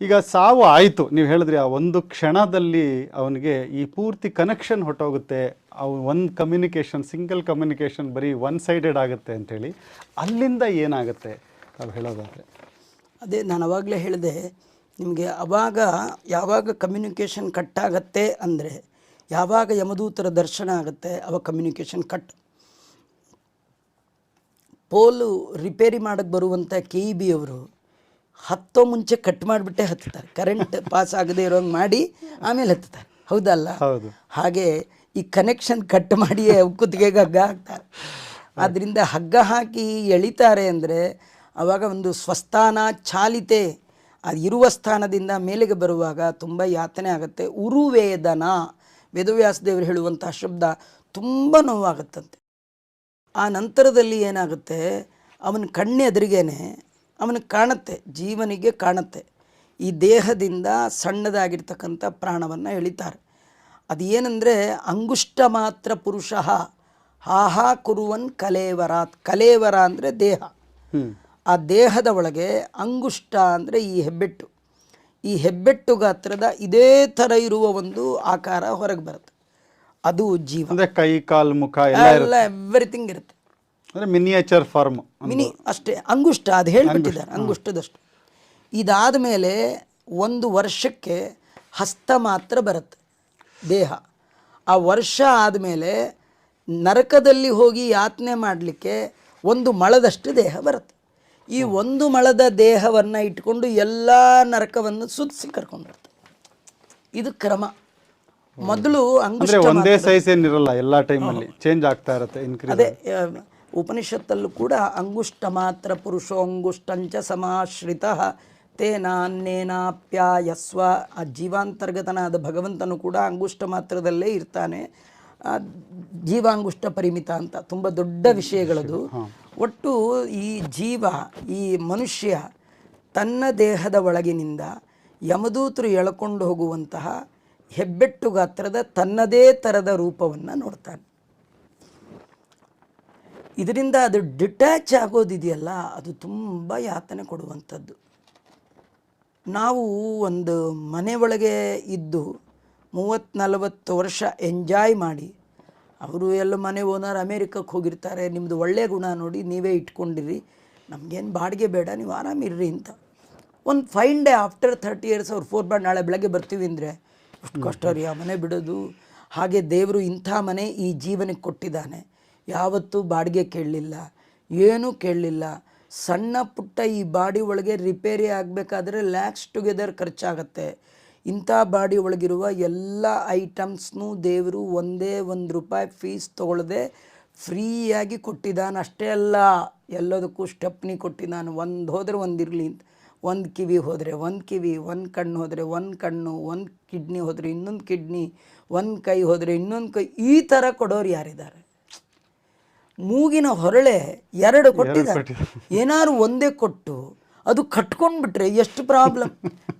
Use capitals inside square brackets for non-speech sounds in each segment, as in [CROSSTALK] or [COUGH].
ಈಗ ಸಾವು ಆಯಿತು. ನೀವು ಹೇಳಿದ್ರಿ ಆ ಒಂದು ಕ್ಷಣದಲ್ಲಿ ಅವನಿಗೆ ಈ ಪೂರ್ತಿ ಕನೆಕ್ಷನ್ ಹೊಟ್ಟೋಗುತ್ತೆ ಅವು ಒಂದು ಕಮ್ಯುನಿಕೇಷನ್ ಸಿಂಗಲ್ ಕಮ್ಯುನಿಕೇಷನ್ ಬರೀ ಒನ್ ಸೈಡೆಡ್ ಆಗುತ್ತೆ ಅಂಥೇಳಿ ಅಲ್ಲಿಂದ ಏನಾಗುತ್ತೆ ತಾವು ಹೇಳೋದಾದರೆ? ಅದೇ ನಾನು ಅವಾಗಲೇ ಹೇಳಿದೆ, ನಿಮಗೆ ಅವಾಗ ಯಾವಾಗ ಕಮ್ಯುನಿಕೇಷನ್ ಕಟ್ ಆಗುತ್ತೆ ಅಂದರೆ ಯಾವಾಗ ಯಮದೂತರ ದರ್ಶನ ಆಗುತ್ತೆ ಅವಾಗ ಕಮ್ಯುನಿಕೇಷನ್ ಕಟ್ ಪೋಲು ರಿಪೇರಿ ಮಾಡೋಕ್ಕೆ ಬರುವಂಥ ಕೆ ಇ ಬಿ ಅವರು ಹತ್ತೋ ಮುಂಚೆ ಕಟ್ ಮಾಡಿಬಿಟ್ಟೆ ಹತ್ತುತ್ತಾರೆ ಕರೆಂಟ್ ಪಾಸ್ ಆಗದೆ ಇರೋಂಗೆ ಮಾಡಿ ಆಮೇಲೆ ಹತ್ತುತ್ತಾರೆ ಹೌದಲ್ಲ? ಹೌದು. ಹಾಗೆ ಈ ಕನೆಕ್ಷನ್ ಕಟ್ ಮಾಡಿ ಕುತ್ತಿಗೆಗೆ ಹಗ್ಗ ಹಾಕ್ತಾರೆ. ಆದ್ದರಿಂದ ಹಗ್ಗ ಹಾಕಿ ಎಳಿತಾರೆ ಅಂದರೆ ಆವಾಗ ಒಂದು ಸ್ವಸ್ಥಾನ ಚಾಲಿತೆ. ಅದು ಇರುವ ಸ್ಥಾನದಿಂದ ಮೇಲೆಗೆ ಬರುವಾಗ ತುಂಬ ಯಾತನೆ ಆಗುತ್ತೆ. ಉರುವೇದನ ವೇದವ್ಯಾಸ ದೇವರು ಹೇಳುವಂತಹ ಶಬ್ದ ತುಂಬ ನೋವಾಗುತ್ತಂತೆ. ಆ ನಂತರದಲ್ಲಿ ಏನಾಗುತ್ತೆ? ಅವನ ಕಣ್ಣೆದುರಿಗೇನೆ ಅವನಿಗೆ ಕಾಣುತ್ತೆ ಜೀವನಿಗೆ ಕಾಣುತ್ತೆ. ಈ ದೇಹದಿಂದ ಸಣ್ಣದಾಗಿರ್ತಕ್ಕಂಥ ಪ್ರಾಣವನ್ನು ಎಳಿತಾರೆ. ಅದು ಏನಂದರೆ ಅಂಗುಷ್ಟ ಮಾತ್ರ ಪುರುಷ ಹಾಹಾ ಕುರುವನ್ ಕಲೇವರಾತ್. ಕಲೇವರ ಅಂದರೆ ದೇಹ. ಆ ದೇಹದ ಒಳಗೆ ಅಂಗುಷ್ಟ ಅಂದರೆ ಈ ಹೆಬ್ಬೆಟ್ಟು. ಈ ಹೆಬ್ಬೆಟ್ಟು ಗಾತ್ರದ ಇದೇ ಥರ ಇರುವ ಒಂದು ಆಕಾರ ಹೊರಗೆ ಬರುತ್ತೆ. ಅದು ಜೀವ. ಅಂದರೆ ಕೈ ಕಾಲು ಮುಖ ಎಲ್ಲ ಎವ್ರಿಥಿಂಗ್ ಇರುತ್ತೆ. ಅಂದರೆ ಮಿನಿಯೇಚರ್ ಫಾರ್ಮ್ ಮಿನಿ ಅಷ್ಟೇ ಅಂಗುಷ್ಟ ಅದು ಹೇಳಿಬಿಟ್ಟಿದ್ದಾರೆ ಅಂಗುಷ್ಟದಷ್ಟು. ಇದಾದ ಮೇಲೆ ಒಂದು ವರ್ಷಕ್ಕೆ ಹಸ್ತ ಮಾತ್ರ ಬರುತ್ತೆ ದೇಹ. ಆ ವರ್ಷ ಆದಮೇಲೆ ನರಕದಲ್ಲಿ ಹೋಗಿ ಯಾತನೆ ಮಾಡಲಿಕ್ಕೆ ಒಂದು ಮಳದಷ್ಟು ದೇಹ ಬರುತ್ತೆ. ಈ ಒಂದು ಮಳದ ದೇಹವನ್ನು ಇಟ್ಕೊಂಡು ಎಲ್ಲ ನರಕವನ್ನು ಸುತ್ತಿಸಿ ಕರ್ಕೊಂಡು ಬರ್ತದೆ ಇದು ಕ್ರಮ. ಮೊದಲು ಒಂದೇ ಸೈಜ್ ಏನಿರಲ್ಲ ಎಲ್ಲ ಟೈಮಲ್ಲಿ ಚೇಂಜ್ ಆಗ್ತಾ ಇರುತ್ತೆ ಇನ್ಕ್ರೀಸ್ ಅದೇ ಉಪನಿಷತ್ತಲ್ಲೂ ಕೂಡ ಅಂಗುಷ್ಟ ಮಾತ್ರ ಪುರುಷೋ ಅಂಗುಷ್ಟಂಚ ಸಮಾಶ್ರಿತ ತೇನಾನ್ನೇನಾಪ್ಯಾಯಸ್ವ. ಆ ಜೀವಾಂತರ್ಗತನಾದ ಭಗವಂತನು ಕೂಡ ಅಂಗುಷ್ಟ ಮಾತ್ರದಲ್ಲೇ ಇರ್ತಾನೆ. ಜೀವಾಂಗುಷ್ಟ ಪರಿಮಿತ ಅಂತ ತುಂಬ ದೊಡ್ಡ ವಿಷಯಗಳದು. ಒಟ್ಟು ಈ ಜೀವ ಈ ಮನುಷ್ಯ ತನ್ನ ದೇಹದ ಒಳಗಿನಿಂದ ಯಮದೂತರು ಎಳ್ಕೊಂಡು ಹೋಗುವಂತಹ ಹೆಬ್ಬೆಟ್ಟು ಗಾತ್ರದ ತನ್ನದೇ ಥರದ ರೂಪವನ್ನು ನೋಡ್ತಾನೆ. ಇದರಿಂದ ಅದು ಡಿಟ್ಯಾಚ್ ಆಗೋದಿದೆಯಲ್ಲ, ಅದು ತುಂಬ ಯಾತನೆ ಕೊಡುವಂಥದ್ದು. ನಾವು ಒಂದು ಮನೆ ಒಳಗೆ ಇದ್ದು ಮೂವತ್ತು ನಲವತ್ತು ವರ್ಷ ಎಂಜಾಯ್ ಮಾಡಿ, ಅವರು ಎಲ್ಲ ಮನೆ ಓನರ್ ಅಮೇರಿಕಕ್ಕೆ ಹೋಗಿರ್ತಾರೆ ನಿಮ್ಮದು ಒಳ್ಳೆಯ ಗುಣ ನೋಡಿ ನೀವೇ ಇಟ್ಕೊಂಡಿರಿ, ನಮಗೇನು ಬಾಡಿಗೆ ಬೇಡ, ನೀವು ಆರಾಮಿರ್ರಿ ಅಂತ. ಒಂದು fine day after thirty years ಅವ್ರು ಫೋರ್ ಬಾರ್ ನಾಳೆ ಬೆಳಗ್ಗೆ ಬರ್ತೀವಿ ಅಂದರೆ ಎಷ್ಟು ಕಷ್ಟ ಆ ಮನೆ ಬಿಡೋದು. ಹಾಗೆ ದೇವರು ಇಂಥ ಮನೆ ಈ ಜೀವನಕ್ಕೆ ಕೊಟ್ಟಿದ್ದಾನೆ. ಯಾವತ್ತೂ ಬಾಡಿಗೆ ಕೇಳಲಿಲ್ಲ, ಏನೂ ಕೇಳಲಿಲ್ಲ. ಸಣ್ಣ ಪುಟ್ಟ ಈ ಬಾಡಿ ಒಳಗೆ ರಿಪೇರಿ ಆಗಬೇಕಾದ್ರೆ ಲ್ಯಾಕ್ಸ್ ಟುಗೆದರ್ ಖರ್ಚಾಗತ್ತೆ. ಇಂಥ ಬಾಡಿ ಒಳಗಿರುವ ಎಲ್ಲ ಐಟಮ್ಸ್ನೂ ದೇವರು ಒಂದೇ ಒಂದು ರೂಪಾಯಿ ಫೀಸ್ ತೊಗೊಳ್ಳದೆ ಫ್ರೀಯಾಗಿ ಕೊಟ್ಟಿದ್ದಾನೆ ಅಷ್ಟೇ ಅಲ್ಲ, ಎಲ್ಲದಕ್ಕೂ ಸ್ಟೆಪ್ನಿ ಕೊಟ್ಟಿದ್ದಾನೆ ಒಂದು ಹೋದರೆ ಒಂದು ಇರಲಿ ಅಂತ ಒಂದು ಕಿವಿ ಹೋದರೆ ಒಂದು ಕಿವಿ, ಒಂದು ಕಣ್ಣು ಹೋದರೆ ಒಂದು ಕಣ್ಣು, ಒಂದು ಕಿಡ್ನಿ ಹೋದರೆ ಇನ್ನೊಂದು ಕಿಡ್ನಿ, ಒಂದು ಕೈ ಹೋದರೆ ಇನ್ನೊಂದು ಕೈ, ಈ ಥರ ಕೊಡೋರು ಯಾರಿದ್ದಾರೆ? ಮೂಗಿನ ಹೊರಳೆ ಎರಡು ಕೊಟ್ಟಿದ್ದಾರೆ ಏನಾದ್ರು ಒಂದೇ ಕೊಟ್ಟು ಅದು ಕಟ್ಕೊಂಡ್ಬಿಟ್ರೆ ಎಷ್ಟು ಪ್ರಾಬ್ಲಮ್.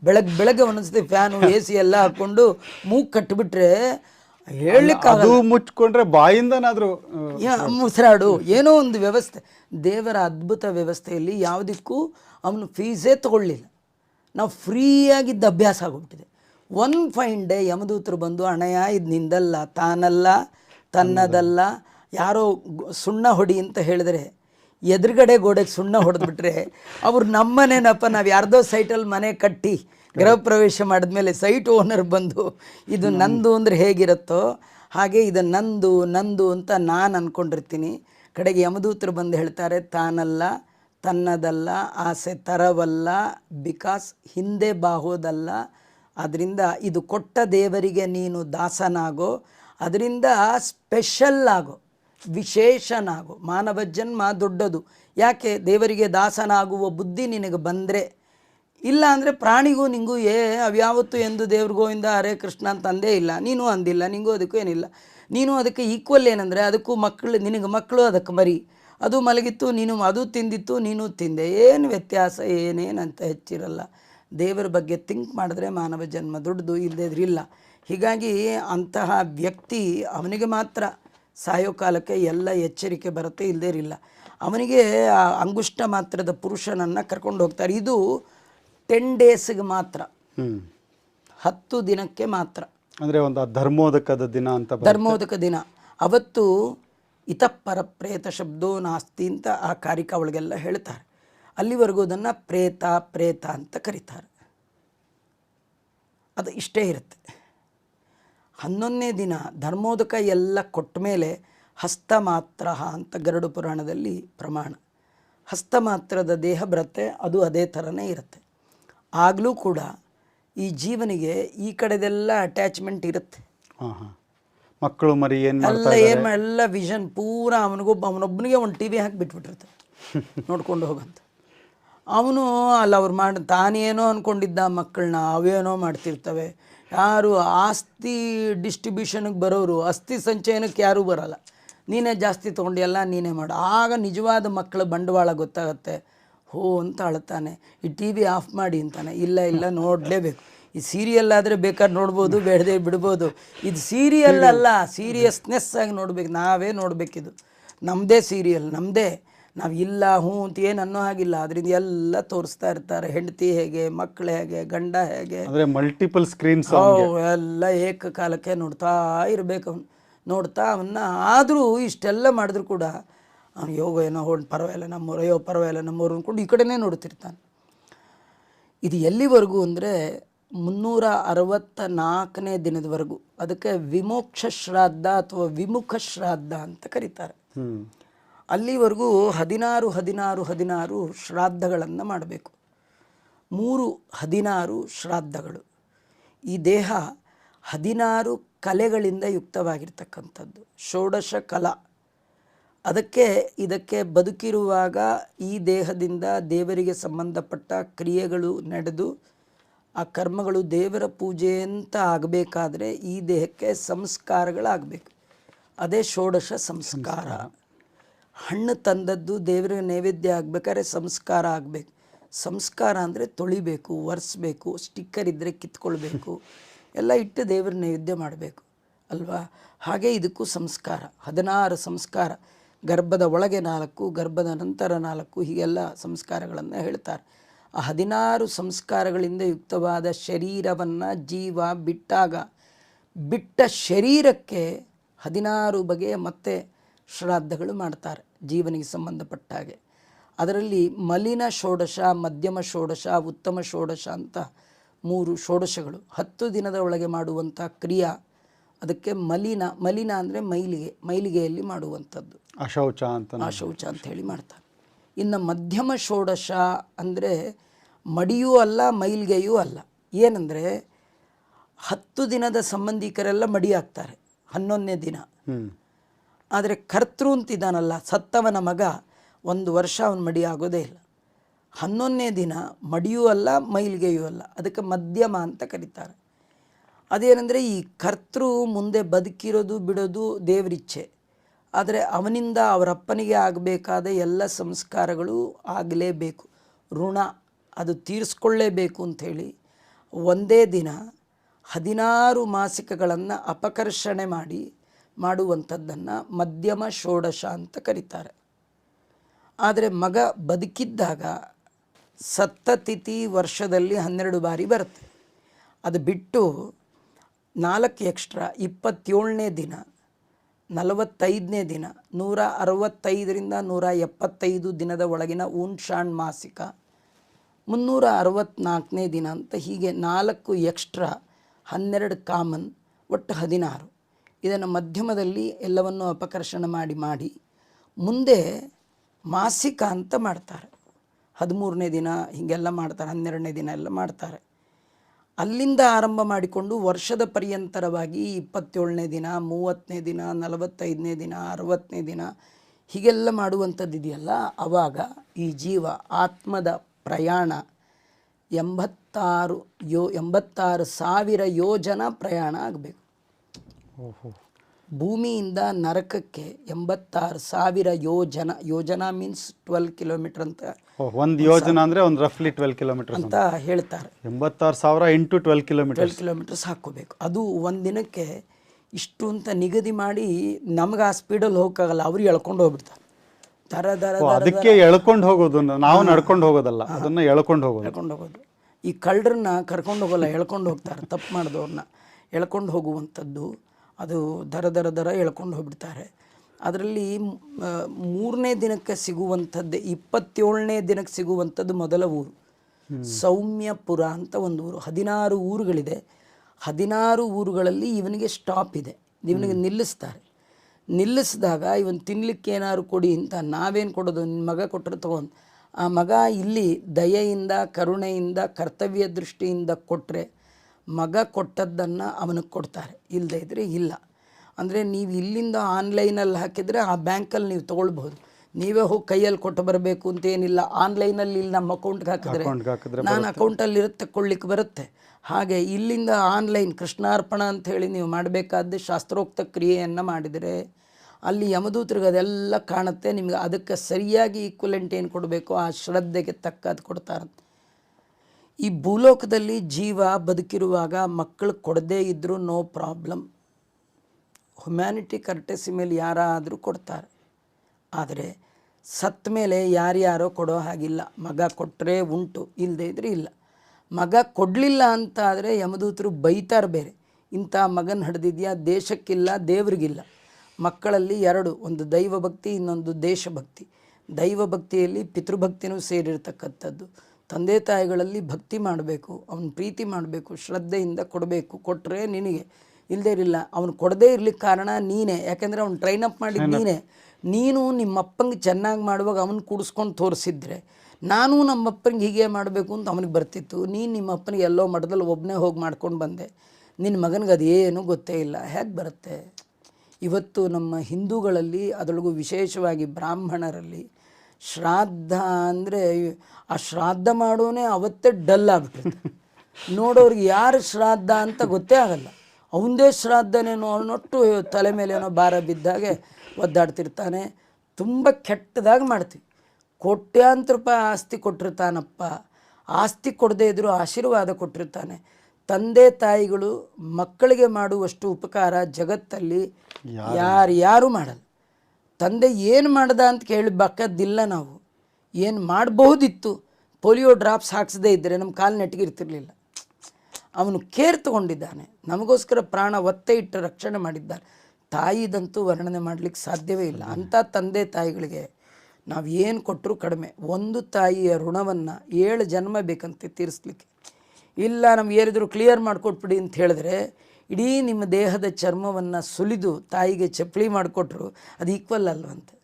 ಬೆಳಗ್ಗೆ ಬೆಳಗ್ಗೆ ಒಂದೊಂದ್ಸತಿ ಫ್ಯಾನು ಎ ಸಿ ಎಲ್ಲ ಹಾಕ್ಕೊಂಡು ಮೂಗು ಕಟ್ಬಿಟ್ರೆ ಅದು ಮುಚ್ಕೊಂಡ್ರೆ ಬಾಯಿಂದನಾದರೂ ಯಾ- ಮುಸಿರಾಡು ಏನೋ ಒಂದು ವ್ಯವಸ್ಥೆ. ದೇವರ ಅದ್ಭುತ ವ್ಯವಸ್ಥೆಯಲ್ಲಿ ಯಾವುದಕ್ಕೂ ಅವನು ಫೀಸೇ ತಗೊಳ್ಳಿಲ್ಲ. ನಾವು ಫ್ರೀಯಾಗಿದ್ದ ಅಭ್ಯಾಸ ಆಗೋಗ್ಬಿಟ್ಟಿದೆ. ಒನ್ ಫೈನ್ ಡೇ ಯಮದೂತರು ಬಂದು ಅಣಯ ಇದು ನಿಂದಲ್ಲ ತಾನಲ್ಲ ತನ್ನದಲ್ಲ ಯಾರೋ ಸುಣ್ಣ ಹೊಡಿ ಅಂತ ಹೇಳಿದ್ರೆ ಎದುರುಗಡೆ ಗೋಡೆಗೆ ಸುಣ್ಣ ಹೊಡೆದ್ಬಿಟ್ರೆ ಅವ್ರು ನಮ್ಮನೇನಪ್ಪ ನಾವು ಯಾರ್ದೋ ಸೈಟಲ್ಲಿ ಮನೆ ಕಟ್ಟಿ ಗೃಹ ಪ್ರವೇಶ ಮಾಡಿದ್ಮೇಲೆ ಸೈಟ್ ಓನರ್ ಬಂದು ಇದು ನಂದು ಅಂದರೆ ಹೇಗಿರುತ್ತೋ ಹಾಗೆ ಇದು ನಂದು ನಂದು ಅಂತ ನಾನು ಅಂದ್ಕೊಂಡಿರ್ತೀನಿ ಕಡೆಗೆ ಯಮದೂತರು ಬಂದು ಹೇಳ್ತಾರೆ ತಾನಲ್ಲ ತನ್ನದಲ್ಲ ಆಸೆ ತರವಲ್ಲ ಬಿಕಾಸ್ ಹಿಂದೆ ಬಾಹೋದಲ್ಲ. ಅದರಿಂದ ಇದು ಕೊಟ್ಟ ದೇವರಿಗೆ ನೀನು ದಾಸನಾಗೋ ಅದರಿಂದ ಸ್ಪೆಷಲ್ ಆಗೋ. ವಿಶೇಷನಾಗು. ಮಾನವ ಜನ್ಮ ದೊಡ್ಡದು. ಯಾಕೆ? ದೇವರಿಗೆ ದಾಸನಾಗುವ ಬುದ್ಧಿ ನಿನಗೆ ಬಂದರೆ. ಇಲ್ಲ ಅಂದರೆ ಪ್ರಾಣಿಗೂ ನಿಂಗೂ ಏ, ಅವ್ಯಾವತ್ತು ಎಂದು ದೇವ್ರ ಗೋವಿಂದ ಹರೇ ಕೃಷ್ಣ ಅಂತ ಅಂದೇ ಇಲ್ಲ. ನೀನು ಅಂದಿಲ್ಲ, ನಿಂಗೂ ಅದಕ್ಕೂ ಏನಿಲ್ಲ. ನೀನು ಅದಕ್ಕೆ ಈಕ್ವಲ್ ಏನಂದರೆ ಅದಕ್ಕೂ ಮಕ್ಕಳು ನಿನಗೆ ಮಕ್ಕಳು ಅದಕ್ಕೆ ಮರಿ. ಅದು ಮಲಗಿತ್ತು, ನೀನು ಅದು ತಿಂದಿತ್ತು, ನೀನು ತಿಂದೆ. ಏನು ವ್ಯತ್ಯಾಸ? ಏನೇನಂತ ಹೆಚ್ಚಿರಲ್ಲ. ದೇವರ ಬಗ್ಗೆ ಥಿಂಕ್ ಮಾಡಿದ್ರೆ ಮಾನವ ಜನ್ಮ ದೊಡ್ಡದು ಇಲ್ಲದೇ ಇಲ್ಲ. ಹೀಗಾಗಿ ಅಂತಹ ವ್ಯಕ್ತಿ ಅವನಿಗೆ ಮಾತ್ರ ಸಾಯೋ ಕಾಲಕ್ಕೆ ಎಲ್ಲ ಎಚ್ಚರಿಕೆ ಬರುತ್ತೆ ಇಲ್ಲದೇ ಇರಲಿಲ್ಲ. ಅವನಿಗೆ ಆ ಅಂಗುಷ್ಟ ಮಾತ್ರದ ಪುರುಷನನ್ನು ಕರ್ಕೊಂಡು ಹೋಗ್ತಾರೆ. ಇದು ಟೆನ್ ಡೇಸ್ಗೆ ಮಾತ್ರ. ಹತ್ತು ದಿನಕ್ಕೆ ಮಾತ್ರ. ಅಂದರೆ ಒಂದು ಧರ್ಮೋದಕದ ದಿನ ಅಂತ ಧರ್ಮೋದಕ ದಿನ. ಅವತ್ತು ಇತಪ್ಪರ ಪ್ರೇತ ಶಬ್ದೋ ನಾಸ್ತಿ ಅಂತ ಆ ಕಾರಿಕ ಅವಳಿಗೆಲ್ಲ ಹೇಳ್ತಾರೆ. ಅಲ್ಲಿವರೆಗೂ ಅದನ್ನು ಪ್ರೇತ ಪ್ರೇತ ಅಂತ ಕರೀತಾರೆ. ಅದು ಇಷ್ಟೇ ಇರುತ್ತೆ. ಹನ್ನೊಂದನೇ ದಿನ ಧರ್ಮೋದಕ ಎಲ್ಲ ಕೊಟ್ಟ ಮೇಲೆ ಹಸ್ತ ಮಾತ್ರ ಅಂತ ಗರುಡು ಪುರಾಣದಲ್ಲಿ ಪ್ರಮಾಣ. ಹಸ್ತ ಮಾತ್ರದ ದೇಹ ಬರುತ್ತೆ ಅದು ಅದೇ ಥರನೇ ಇರುತ್ತೆ. ಆಗಲೂ ಕೂಡ ಈ ಜೀವನಿಗೆ ಈ ಕಡೆದೆಲ್ಲ ಅಟ್ಯಾಚ್ಮೆಂಟ್ ಇರುತ್ತೆ. ಹಾ ಹಾ ಮಕ್ಕಳು ಮರಿ ಏನು ಎಲ್ಲ ಏನು ಎಲ್ಲ ವಿಷನ್ ಪೂರ ಅವನಿಗೊಬ್ಬ ಅವನೊಬ್ಬನಿಗೆ ಒಂದು ಟಿ ವಿ ಹಾಕಿ ಬಿಟ್ಬಿಟ್ಟಿರುತ್ತೆ [LAUGHS] ನೋಡ್ಕೊಂಡು ಹೋಗಂತ. ಅವನು ಅಲ್ಲ ಅವ್ರು ಮಾಡಿ ತಾನೇನೋ ಅಂದ್ಕೊಂಡಿದ್ದ ಮಕ್ಕಳನ್ನ ಅವೇನೋ ಮಾಡ್ತಿರ್ತವೆ. ಯಾರು ಆಸ್ತಿ ಡಿಸ್ಟ್ರಿಬ್ಯೂಷನ್ಗೆ ಬರೋರು ಅಸ್ಥಿ ಸಂಚಯನಕ್ಕೆ ಯಾರೂ ಬರೋಲ್ಲ. ನೀನೇ ಜಾಸ್ತಿ ತೊಗೊಂಡಿಯಲ್ಲ ನೀನೇ ಮಾಡು. ಆಗ ನಿಜವಾದ ಮಕ್ಕಳ ಬಂಡವಾಳ ಗೊತ್ತಾಗುತ್ತೆ. ಹೋ ಅಂತ ಅಳ್ತಾನೆ ಈ ಟಿ ವಿ ಆಫ್ ಮಾಡಿ ಅಂತಾನೆ. ಇಲ್ಲ ಇಲ್ಲ, ನೋಡಲೇಬೇಕು. ಈ ಸೀರಿಯಲ್ ಆದರೆ ಬೇಕಾದ್ರೆ ನೋಡ್ಬೋದು, ಬೇಡದೆ ಬಿಡ್ಬೋದು. ಇದು ಸೀರಿಯಲ್ ಅಲ್ಲ ಸೀರಿಯಸ್ನೆಸ್ ಆಗಿ ನೋಡ್ಬೇಕು. ನಾವೇ ನೋಡಬೇಕಿದು. ನಮ್ಮದೇ ಸೀರಿಯಲ್ ನಮ್ಮದೇ ನಾವು ಇಲ್ಲ ಹ್ಞೂ ಅಂತ ಏನು ಅನ್ನೋ ಹಾಗಿಲ್ಲ. ಅದರಿಂದ ಎಲ್ಲ ತೋರಿಸ್ತಾ ಇರ್ತಾರೆ. ಹೆಂಡತಿ ಹೇಗೆ ಮಕ್ಕಳು ಹೇಗೆ ಗಂಡ ಹೇಗೆ. ಅಂದ್ರೆ ಮಲ್ಟಿಪಲ್ ಸ್ಕ್ರೀನ್ಸ್ ಎಲ್ಲ ಏಕಕಾಲಕ್ಕೆ ನೋಡ್ತಾ ಇರಬೇಕು. ಅವನು ನೋಡ್ತಾ ಅವನ್ನ ಆದರೂ ಇಷ್ಟೆಲ್ಲ ಮಾಡಿದ್ರು ಕೂಡ ಅವ್ನು ಯೋಗ ಏನೋ ಹೊಡ್ ಪರವಾಗಿಲ್ಲ ನಮ್ಮೂರು ಅಯ್ಯೋ ಪರವಾಗಿಲ್ಲ ನಮ್ಮೂರು ಅಂದ್ಕೊಂಡು ಈ ಕಡೆನೇ ನೋಡ್ತಿರ್ತಾನೆ. ಇದು ಎಲ್ಲಿವರೆಗೂ ಅಂದರೆ ಮುನ್ನೂರ ಅರವತ್ತ ನಾಲ್ಕನೇ ದಿನದವರೆಗೂ. ಅದಕ್ಕೆ ವಿಮೋಕ್ಷ ಶ್ರಾದ್ದ ಅಥವಾ ವಿಮುಖ ಶ್ರಾದ್ದ ಅಂತ ಕರೀತಾರೆ. ಅಲ್ಲಿವರೆಗೂ ಹದಿನಾರು ಹದಿನಾರು ಹದಿನಾರು ಶ್ರಾದ್ದಗಳನ್ನು ಮಾಡಬೇಕು. ಮೂರು, ಹದಿನಾರು ಶ್ರಾದ್ದಗಳು. ಈ ದೇಹ ಹದಿನಾರು ಕಲೆಗಳಿಂದ ಯುಕ್ತವಾಗಿರ್ತಕ್ಕಂಥದ್ದು. ಷೋಡಶ ಕಲಾ. ಅದಕ್ಕೆ ಇದಕ್ಕೆ ಬದುಕಿರುವಾಗ ಈ ದೇಹದಿಂದ ದೇವರಿಗೆ ಸಂಬಂಧಪಟ್ಟ ಕ್ರಿಯೆಗಳು ನಡೆದು, ಆ ಕರ್ಮಗಳು ದೇವರ ಪೂಜೆ ಅಂತ ಆಗಬೇಕಾದ್ರೆ ಈ ದೇಹಕ್ಕೆ ಸಂಸ್ಕಾರಗಳಾಗಬೇಕು. ಅದೇ ಷೋಡಶ ಸಂಸ್ಕಾರ. ಹಣ್ಣು ತಂದದ್ದು ದೇವರಿಗೆ ನೈವೇದ್ಯ ಆಗಬೇಕಾದ್ರೆ ಸಂಸ್ಕಾರ ಆಗಬೇಕು. ಸಂಸ್ಕಾರ ಅಂದರೆ ತೊಳಿಬೇಕು, ಒರೆಸ್ಬೇಕು ಸ್ಟಿಕ್ಕರ್ ಇದ್ದರೆ ಕಿತ್ಕೊಳ್ಬೇಕು, ಎಲ್ಲ ಇಟ್ಟು ದೇವರ ನೈವೇದ್ಯ ಮಾಡಬೇಕು, ಅಲ್ವಾ? ಹಾಗೆ ಇದಕ್ಕೂ ಸಂಸ್ಕಾರ, ಹದಿನಾರು ಸಂಸ್ಕಾರ. ಗರ್ಭದ ಒಳಗೆ ನಾಲ್ಕು, ಗರ್ಭದ ನಂತರ ನಾಲ್ಕು, ಹೀಗೆಲ್ಲ ಸಂಸ್ಕಾರಗಳನ್ನು ಹೇಳ್ತಾರೆ. ಆ ಹದಿನಾರು ಸಂಸ್ಕಾರಗಳಿಂದ ಯುಕ್ತವಾದ ಶರೀರವನ್ನು ಜೀವ ಬಿಟ್ಟಾಗ, ಬಿಟ್ಟ ಶರೀರಕ್ಕೆ ಹದಿನಾರು ಬಗೆಯ ಮತ್ತೆ ಶ್ರಾದ್ದಗಳು ಮಾಡ್ತಾರೆ. ಜೀವನಿಗೆ ಸಂಬಂಧಪಟ್ಟ ಹಾಗೆ. ಅದರಲ್ಲಿ ಮಲಿನ ಷೋಡಶ ಮಧ್ಯಮ ಷೋಡಶ ಉತ್ತಮ ಷೋಡಶ ಅಂತ ಮೂರು ಷೋಡಶಗಳು. ಹತ್ತು ದಿನದ ಒಳಗೆ ಮಾಡುವಂಥ ಕ್ರಿಯಾ ಅದಕ್ಕೆ ಮಲಿನ ಮಲಿನ ಅಂದರೆ ಮೈಲಿಗೆ ಮೈಲಿಗೆಯಲ್ಲಿ ಮಾಡುವಂಥದ್ದು. ಅಶೌಚ ಅಂತ ಅಶೌಚ ಶೌಚ ಅಂತ ಹೇಳಿ ಮಾಡ್ತಾರೆ. ಇನ್ನು ಮಧ್ಯಮ ಷೋಡಶ ಅಂದರೆ ಮಡಿಯೂ ಅಲ್ಲ ಮೈಲಿಗೆಯೂ ಅಲ್ಲ. ಏನಂದರೆ ಹತ್ತು ದಿನದ ಸಂಬಂಧಿಕರೆಲ್ಲ ಮಡಿ ಆಗ್ತಾರೆ ಹನ್ನೊಂದನೇ ದಿನ. ಆದರೆ ಕರ್ತೃ ಅಂತಿದ್ದಾನಲ್ಲ, ಸತ್ತವನ ಮಗ, ಒಂದು ವರ್ಷ ಅವನು ಮಡಿ ಆಗೋದೇ ಇಲ್ಲ. ಹನ್ನೊಂದನೇ ದಿನ ಮಡಿಯೂ ಅಲ್ಲ, ಮೈಲ್ಗೆಯೂ ಅಲ್ಲ. ಅದಕ್ಕೆ ಮಧ್ಯಮ ಅಂತ ಕರೀತಾರೆ. ಅದೇನೆಂದರೆ ಈ ಕರ್ತೃ ಮುಂದೆ ಬದುಕಿರೋದು, ಬಿಡೋದು ದೇವರಿಚ್ಛೆ. ಆದರೆ ಅವನಿಂದ ಅವರಪ್ಪನಿಗೆ ಆಗಬೇಕಾದ ಎಲ್ಲ ಸಂಸ್ಕಾರಗಳು ಆಗಲೇಬೇಕು. ಋಣ ಅದು ತೀರಿಸ್ಕೊಳ್ಳೇಬೇಕು ಅಂಥೇಳಿ ಒಂದೇ ದಿನ ಹದಿನಾರು ಮಾಸಿಕಗಳನ್ನು ಅಪಕರ್ಷಣೆ ಮಾಡಿ ಮಾಡುವಂಥದ್ದನ್ನು ಮಧ್ಯಮ ಷೋಡಶ ಅಂತ ಕರೀತಾರೆ. ಆದರೆ ಮಗ ಬದುಕಿದ್ದಾಗ ಸತ್ತ ತಿಥಿ ವರ್ಷದಲ್ಲಿ ಹನ್ನೆರಡು ಬಾರಿ ಬರುತ್ತೆ. ಅದು ಬಿಟ್ಟು ನಾಲ್ಕು ಎಕ್ಸ್ಟ್ರಾ ಇಪ್ಪತ್ತೇಳನೇ ದಿನ, ನಲವತ್ತೈದನೇ ದಿನ, ನೂರ ಅರವತ್ತೈದರಿಂದ ನೂರ ಎಪ್ಪತ್ತೈದು ದಿನದ ಒಳಗಿನ ಊನ್ಶಾಣ್ ಮಾಸಿಕ, ಮುನ್ನೂರ ಅರವತ್ತ್ನಾಲ್ಕನೇ ದಿನ ಅಂತ ಹೀಗೆ ನಾಲ್ಕು ಎಕ್ಸ್ಟ್ರಾ ಹನ್ನೆರಡು ಕಾಮನ್, ಒಟ್ಟು ಹದಿನಾರು. ಇದನ್ನು ಮಧ್ಯಮದಲ್ಲಿ ಎಲ್ಲವನ್ನು ಅಪಕರ್ಷಣ ಮಾಡಿ ಮಾಡಿ ಮುಂದೆ ಮಾಸಿಕ ಅಂತ ಮಾಡ್ತಾರೆ. ಹದಿಮೂರನೇ ದಿನ ಹೀಗೆಲ್ಲ ಮಾಡ್ತಾರೆ, ಹನ್ನೆರಡನೇ ದಿನ ಎಲ್ಲ ಮಾಡ್ತಾರೆ. ಅಲ್ಲಿಂದ ಆರಂಭ ಮಾಡಿಕೊಂಡು ವರ್ಷದ ಪರ್ಯಂತರವಾಗಿ ಇಪ್ಪತ್ತೇಳನೇ ದಿನ, ಮೂವತ್ತನೇ ದಿನ, ನಲವತ್ತೈದನೇ ದಿನ, ಅರವತ್ತನೇ ದಿನ ಹೀಗೆಲ್ಲ ಮಾಡುವಂಥದ್ದು ಇದೆಯಲ್ಲ? ಆವಾಗ ಈ ಜೀವ ಆತ್ಮದ ಪ್ರಯಾಣ ಎಂಬತ್ತಾರು ಯೋ, ಎಂಬತ್ತಾರು ಸಾವಿರ ಯೋಜನ ಪ್ರಯಾಣ ಆಗಬೇಕು. ಭೂಮಿಯಿಂದ ನರಕಕ್ಕೆ ಎಂಬತ್ತಾರು ಸಾವಿರ ಯೋಜನ ಯೋಜನಾ ಮೀನ್ಸ್ ಟ್ವೆಲ್ ಕಿಲೋಮೀಟರ್ ಅಂತ. ಒಂದು ಯೋಜನಾ ಅಂದ್ರೆ ಒಂದು ರಫ್ಲಿ ಟ್ವೆಲ್ ಕಿಲೋಮೀಟರ್ ಅಂತ ಹೇಳ್ತಾರೆ. ಎಂಬತ್ತಾರು ಸಾವಿರ into twelve kilometre twelve kilometres ಹಾಕೋಬೇಕು ಅದು ಒಂದು ದಿನಕ್ಕೆ ಇಷ್ಟು ಅಂತ ನಿಗದಿ ಮಾಡಿ ನಮ್ಗೆ ಆ ಸ್ಪೀಡಲ್ಲಿ ಹೋಗಕ್ಕಾಗಲ್ಲ ಅವ್ರು ಎಳ್ಕೊಂಡು ಹೋಗ್ಬಿಡ್ತಾರೆ. ದರ ದರ ಅದಕ್ಕೆ ಎಳ್ಕೊಂಡು ಹೋಗೋದು ನಾವು ನಡ್ಕೊಂಡು ಹೋಗೋದಲ್ಲ ಅದನ್ನ ಎಳ್ಕೊಂಡು ಹೋಗೋದು. ಎಳ್ಕೊಂಡು ಹೋಗೋದು. ಈ ಕಳ್ಳರನ್ನ ಕರ್ಕೊಂಡು ಹೋಗಲ್ಲ ಎಳ್ಕೊಂಡು ಹೋಗ್ತಾರೆ ತಪ್ಪು ಮಾಡಿದವ್ರನ್ನ. ಎಳ್ಕೊಂಡು ಹೋಗುವಂಥದ್ದು ಅದು ದರ ದರ ದರ ಎಳ್ಕೊಂಡು ಹೋಗ್ಬಿಡ್ತಾರೆ. ಅದರಲ್ಲಿ ಮೂರನೇ ದಿನಕ್ಕೆ ಸಿಗುವಂಥದ್ದು ಇಪ್ಪತ್ತೇಳನೇ ದಿನಕ್ಕೆ ಸಿಗುವಂಥದ್ದು ಮೊದಲ ಊರು. ಸೌಮ್ಯಪುರ ಅಂತ ಒಂದು ಊರು. ಹದಿನಾರು ಊರುಗಳಿದೆ. ಹದಿನಾರು ಊರುಗಳಲ್ಲಿ ಇವನಿಗೆ ಸ್ಟಾಪ್ ಇದೆ. ಇವನಿಗೆ ನಿಲ್ಲಿಸ್ತಾರೆ. ನಿಲ್ಲಿಸಿದಾಗ ಇವನು ತಿನ್ಲಿಕ್ಕೆ ಏನಾದ್ರು ಕೊಡಿ ಅಂತ ನಾವೇನು ಕೊಡೋದು? ನಿನ್ನ ಮಗ ಕೊಟ್ಟರೆ ತೊಗೊಂಡು ಆ ಮಗ ಇಲ್ಲಿ ದಯೆಯಿಂದ ಕರುಣೆಯಿಂದ ಕರ್ತವ್ಯ ದೃಷ್ಟಿಯಿಂದ ಕೊಟ್ಟರೆ ಮಗ ಕೊಟ್ಟದ್ದನ್ನು ಅವನಿಗೆ ಕೊಡ್ತಾರೆ. ಇಲ್ಲದೇ ಇದ್ದರೆ ಇಲ್ಲ. ಅಂದರೆ ನೀವು ಇಲ್ಲಿಂದ ಆನ್ಲೈನಲ್ಲಿ ಹಾಕಿದರೆ ಆ ಬ್ಯಾಂಕಲ್ಲಿ ನೀವು ತೊಗೊಳ್ಬೋದು ನೀವೇ ಹೋಗಿ ಕೈಯಲ್ಲಿ ಕೊಟ್ಟು ಬರಬೇಕು ಅಂತ ಏನಿಲ್ಲ. ಆನ್ಲೈನಲ್ಲಿ ಇಲ್ಲಿ ನಮ್ಮ ಅಕೌಂಟ್ಗೆ ಹಾಕಿದ್ರೆ ನಾನು ಅಕೌಂಟಲ್ಲಿ ಇರುತ್ತೆ ಕೊಳ್ಳಿಕ್ಕೆ ಬರುತ್ತೆ. ಹಾಗೆ ಇಲ್ಲಿಂದ ಆನ್ಲೈನ್ ಕೃಷ್ಣಾರ್ಪಣ ಅಂತ ಹೇಳಿ ನೀವು ಮಾಡಬೇಕಾದ ಶಾಸ್ತ್ರೋಕ್ತ ಕ್ರಿಯೆಯನ್ನು ಮಾಡಿದರೆ ಅಲ್ಲಿ ಯಮದೂತರಿಗೆ ಅದೆಲ್ಲ ಕಾಣುತ್ತೆ. ನಿಮಗೆ ಅದಕ್ಕೆ ಸರಿಯಾಗಿ ಈಕ್ವಲೆಂಟ್ ಏನು ಕೊಡಬೇಕು? ಆ ಶ್ರದ್ಧೆಗೆ ತಕ್ಕದ್ದು ಕೊಡ್ತಾರಂತೆ. ಈ ಭೂಲೋಕದಲ್ಲಿ ಜೀವ ಬದುಕಿರುವಾಗ ಮಕ್ಕಳು ಕೊಡದೇ ಇದ್ದರೂ ನೋ ಪ್ರಾಬ್ಲಮ್ ಹ್ಯುಮ್ಯಾನಿಟಿ ಕರ್ಟೆಸಿ ಮೇಲೆ ಯಾರಾದರೂ ಕೊಡ್ತಾರೆ. ಆದರೆ ಸತ್ತ ಮೇಲೆ ಯಾರ್ಯಾರೋ ಕೊಡೋ ಹಾಗಿಲ್ಲ. ಮಗ ಕೊಟ್ಟರೆ ಉಂಟು ಇಲ್ಲದೆ ಇದ್ರೆ ಇಲ್ಲ. ಮಗ ಕೊಡಲಿಲ್ಲ ಅಂತ ಆದರೆ ಯಮದೂತರು ಬೈತಾರೆ ಬೇರೆ. ಇಂಥ ಮಗನ ಹಿಡ್ದಿದ್ಯಾ? ದೇಶಕ್ಕಿಲ್ಲ, ದೇವರಿಗಿಲ್ಲ. ಮಕ್ಕಳಲ್ಲಿ ಎರಡು, ಒಂದು ದೈವ ಭಕ್ತಿ ಇನ್ನೊಂದು ದೇಶಭಕ್ತಿ. ದೈವ ಭಕ್ತಿಯಲ್ಲಿ ಪಿತೃಭಕ್ತಿನೂ ಸೇರಿರ್ತಕ್ಕಂಥದ್ದು. ತಂದೆ ತಾಯಿಗಳಲ್ಲಿ ಭಕ್ತಿ ಮಾಡಬೇಕು ಅವನ ಪ್ರೀತಿ ಮಾಡಬೇಕು ಶ್ರದ್ಧೆಯಿಂದ ಕೊಡಬೇಕು ಕೊಟ್ಟರೆ ನಿನಗೆ ಇಲ್ಲದೇ ಇರಲಿಲ್ಲ. ಅವನು ಕೊಡದೇ ಇರ್ಲಿಕ್ಕೆ ಕಾರಣ ನೀನೇ. ಯಾಕೆಂದರೆ ಅವ್ನು ಟ್ರೈನ್ ಅಪ್ ಮಾಡಿದ ನೀನೇ. ನೀನು ನಿಮ್ಮಪ್ಪಂಗೆ ಚೆನ್ನಾಗಿ ಮಾಡುವಾಗ ಅವನು ಕೂಡಿಸ್ಕೊಂಡು ತೋರಿಸಿದ್ರೆ ನಾನು ನಮ್ಮಪ್ಪನಿಗೆ ಹೀಗೆ ಮಾಡಬೇಕು ಅಂತ ಅವನಿಗೆ ಬರ್ತಿತ್ತು. ನೀನು ನಿಮ್ಮ ಅಪ್ಪನಿಗೆ ಎಲ್ಲೋ ಮಠದಲ್ಲಿ ಒಬ್ಬನೇ ಹೋಗಿ ಮಾಡ್ಕೊಂಡು ಬಂದೆ. ನಿನ್ನ ಮಗನಿಗೆ ಅದೇನೂ ಗೊತ್ತೇ ಇಲ್ಲ. ಹೇಗೆ ಬರುತ್ತೆ? ಇವತ್ತು ನಮ್ಮ ಹಿಂದೂಗಳಲ್ಲಿ ಅದರೊಳಗೂ ವಿಶೇಷವಾಗಿ ಬ್ರಾಹ್ಮಣರಲ್ಲಿ ಶ್ರಾದ್ದ ಅಂದರೆ ಆ ಶ್ರಾದ್ದ ಮಾಡೋನೇ ಅವತ್ತೇ ಡಲ್ ಆಗ್ಬಿಟ್ಟಿರುತ್ತೆ ನೋಡೋರಿಗೆ ಯಾರು ಶ್ರಾದ್ದ ಅಂತ ಗೊತ್ತೇ ಆಗಲ್ಲ. ಅವಂದೇ ಶ್ರಾದ್ದನೇನೋ ಅವನೊಟ್ಟು ತಲೆ ಮೇಲೇನೋ ಭಾರ ಬಿದ್ದಾಗೆ ಒದ್ದಾಡ್ತಿರ್ತಾನೆ. ತುಂಬ ಕೆಟ್ಟದಾಗಿ ಮಾಡ್ತೀವಿ. ಕೋಟ್ಯಾಂತರ ರೂಪಾಯಿ ಆಸ್ತಿ ಕೊಟ್ಟಿರ್ತಾನಪ್ಪ. ಆಸ್ತಿ ಕೊಡದೇ ಇದ್ದರೂ ಆಶೀರ್ವಾದ ಕೊಟ್ಟಿರ್ತಾನೆ. ತಂದೆ ತಾಯಿಗಳು ಮಕ್ಕಳಿಗೆ ಮಾಡುವಷ್ಟು ಉಪಕಾರ ಜಗತ್ತಲ್ಲಿ ಯಾರು ಯಾರು ಮಾಡಲ್ಲ. ತಂದೆ ಏನು ಮಾಡ್ದ ಅಂತ ಕೇಳಿ ಬಕ್ಕದ್ದಿಲ್ಲ ನಾವು. ಏನು ಮಾಡಬಹುದಿತ್ತು? ಪೋಲಿಯೋ ಡ್ರಾಪ್ಸ್ ಹಾಕ್ಸದೇ ಇದ್ದರೆ ನಮ್ಮ ಕಾಲು ನೆಟ್ಟಿಗಿರ್ತಿರ್ಲಿಲ್ಲ ಅವನು ಕೇರ್ ತಗೊಂಡಿದ್ದಾನೆ. ನಮಗೋಸ್ಕರ ಪ್ರಾಣ ಒತ್ತೆ ಇಟ್ಟು ರಕ್ಷಣೆ ಮಾಡಿದ್ದಾನೆ ತಾಯಿದಂತೂ ವರ್ಣನೆ ಮಾಡಲಿಕ್ಕೆ ಸಾಧ್ಯವೇ ಇಲ್ಲ. ಅಂಥ ತಂದೆ ತಾಯಿಗಳಿಗೆ ನಾವು ಏನು ಕೊಟ್ಟರೂ ಕಡಿಮೆ. ಒಂದು ತಾಯಿಯ ಋಣವನ್ನು ಏಳು ಜನ್ಮ ಬೇಕಂತೆ ತೀರಿಸ್ಲಿಕ್ಕೆ. ಇಲ್ಲ ನಮ್ಗೆ ಏರಿದ್ರು ಕ್ಲಿಯರ್ ಮಾಡಿಕೊಟ್ಬಿಡಿ ಅಂತ ಹೇಳಿದ್ರೆ ಇಡೀ ನಿಮ್ಮ ದೇಹದ ಚರ್ಮವನ್ನು ಸುಲಿದು ತಾಯಿಗೆ ಚಪ್ಪಲಿ ಮಾಡಿಕೊಟ್ರು ಅದು ಈಕ್ವಲ್ ಅಲ್ವಂತೆ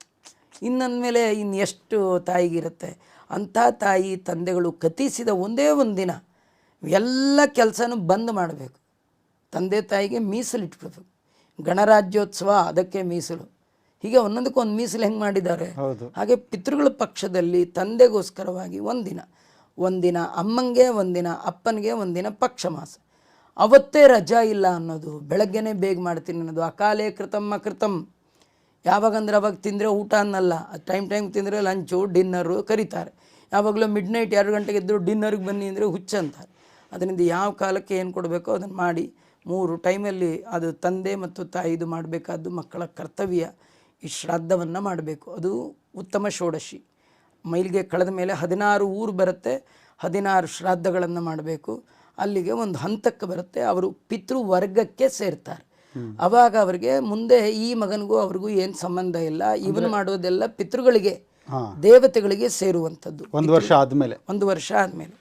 ಇನ್ನಂದಮೇಲೆ ಇನ್ನು ಎಷ್ಟು ತಾಯಿಗಿರುತ್ತೆ ಅಂಥ ತಾಯಿ ತಂದೆಗಳು ಕತಿಸಿದ ಒಂದೇ ಒಂದು ದಿನ ಎಲ್ಲ ಕೆಲಸನೂ ಬಂದ್ ಮಾಡಬೇಕು. ತಂದೆ ತಾಯಿಗೆ ಮೀಸಲಿಟ್ಬಿಡ್ಬೇಕು ಗಣರಾಜ್ಯೋತ್ಸವ ಅದಕ್ಕೆ ಮೀಸಲು. ಹೀಗೆ ಒಂದೊಂದಕ್ಕೆ ಒಂದು ಮೀಸಲು ಹೆಂಗೆ ಮಾಡಿದ್ದಾರೆ? ಹಾಗೆ ಪಿತೃಗಳ ಪಕ್ಷದಲ್ಲಿ ತಂದೆಗೋಸ್ಕರವಾಗಿ ಒಂದಿನ. ಒಂದಿನ ಅಮ್ಮಂಗೆ ಒಂದಿನ ಅಪ್ಪನಿಗೆ ಒಂದಿನ ಪಕ್ಷ ಮಾಸ ಅವತ್ತೇ ರಜಾ ಇಲ್ಲ ಅನ್ನೋದು, ಬೆಳಗ್ಗೆನೇ ಬೇಗ ಮಾಡ್ತೀನಿ ಅನ್ನೋದು, ಅಕಾಲೇ ಕೃತಮ್ಮ ಕೃತಮ್. ಯಾವಾಗಂದ್ರೆ ಅವಾಗ ತಿಂದರೆ ಊಟ ಅನ್ನಲ್ಲ ಟೈಮ್ ಟೈಮ್ ತಿಂದರೆ ಲಂಚು ಡಿನ್ನರು ಕರೀತಾರೆ. ಯಾವಾಗಲೂ ಮಿಡ್ ನೈಟ್ ಎರಡು ಗಂಟೆಗೆ ಇದ್ದರೂ ಡಿನ್ನರ್ಗೆ ಬನ್ನಿ ಅಂದರೆ ಅಂತಾರೆ. ಅದರಿಂದ ಯಾವ ಕಾಲಕ್ಕೆ ಏನು ಕೊಡಬೇಕೋ ಅದನ್ನು ಮಾಡಿ, ಮೂರು ಟೈಮಲ್ಲಿ ಅದು ತಂದೆ ಮತ್ತು ತಾಯಿದು ಮಾಡಬೇಕಾದ್ದು ಮಕ್ಕಳ ಕರ್ತವ್ಯ, ಈ ಶ್ರಾದ್ದವನ್ನು ಮಾಡಬೇಕು. ಅದು ಉತ್ತಮ ಷೋಡಶಿ. ಮೈಲಿಗೆ ಕಳೆದ ಮೇಲೆ ಹದಿನಾರು ಊರು ಬರುತ್ತೆ, ಹದಿನಾರು ಶ್ರಾದ್ದಗಳನ್ನು ಮಾಡಬೇಕು. ಅಲ್ಲಿಗೆ ಒಂದು ಹಂತಕ್ಕೆ ಬರುತ್ತೆ. ಅವರು ಪಿತೃವರ್ಗಕ್ಕೆ ಸೇರ್ತಾರೆ. ಅವಾಗ ಅವರಿಗೆ ಮುಂದೆ ಈ ಮಗನಿಗೂ ಅವ್ರಿಗೂ ಏನು ಸಂಬಂಧ ಇಲ್ಲ. ಇವನು ಮಾಡೋದೆಲ್ಲ ಪಿತೃಗಳಿಗೆ ದೇವತೆಗಳಿಗೆ ಸೇರುವಂಥದ್ದು. ಒಂದು ವರ್ಷ ಆದಮೇಲೆ. ಒಂದು ವರ್ಷ ಆದಮೇಲೆ.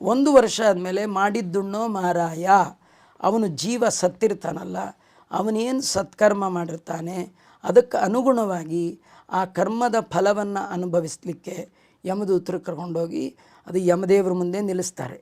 ಒಂದು ವರ್ಷ ಆದಮೇಲೆ ಮಾಡಿದ್ದುಣ್ಣೋ ಮಾರಾಯ ಅವನು ಜೀವ ಸತ್ತಿರ್ತಾನಲ್ಲ. ಅವನೇನು ಸತ್ಕರ್ಮ ಮಾಡಿರ್ತಾನೆ ಅದಕ್ಕೆ ಅನುಗುಣವಾಗಿ ಆ ಕರ್ಮದ ಫಲವನ್ನು ಅನುಭವಿಸ್ಲಿಕ್ಕೆ ಯಮದೂತರು ಕರ್ಕೊಂಡೋಗಿ ಅದು ಯಮದೇವರ ಮುಂದೆ ನಿಲ್ಲಿಸ್ತಾರೆ.